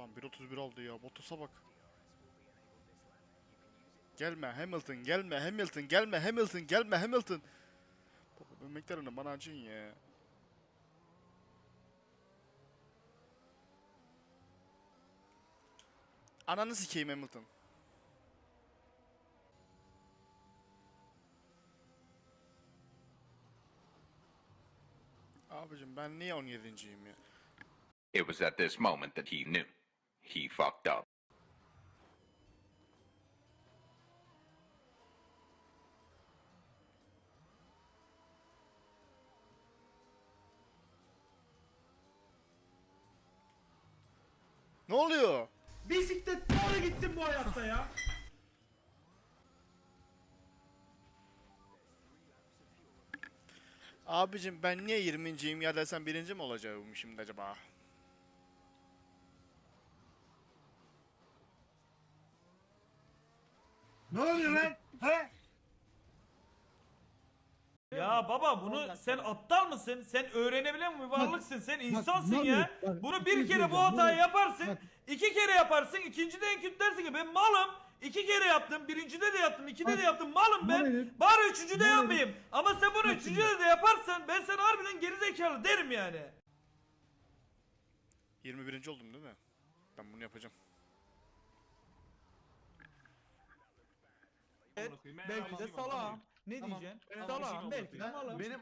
Adam 1.31 aldı ya. Bottas'a bak. Gelme Hamilton, gelme Hamilton, gelme Hamilton, gelme Hamilton. Baba ben McLaren'ım bana acıyın ya. Ananı sikeyim Hamilton. Abicim ben niye 17.yim ya? It was at this moment that he knew. He fucked up. Ne oluyor? Bisiklet doğru gitsin bu hayatta ya. Abicim ben niye 20.yim ya desem birinci mi olacağım şimdi acaba? Ne oluyor lan? He? Ya baba bunu sen aptal mısın? Sen öğrenebilen bir varlıksın. Sen insansın bak, ya. bak, Bunu bir bir şey kere bu hatayı yaparsın. bak. iki kere yaparsın. ikincide en kötü dersin ki ben malım. İki kere yaptım. Birincide de yaptım. ikide de Bak, yaptım. Malım ben. Bari üçüncüde Muhammed. yapmayayım. Ama sen bunu üçüncüde de yaparsan ben sana harbiden gerizekalı derim yani. 21. oldum değil mi? Ben bunu yapacağım. Belki de salam. Ne diyeceksin? Salam belki de malım. Benim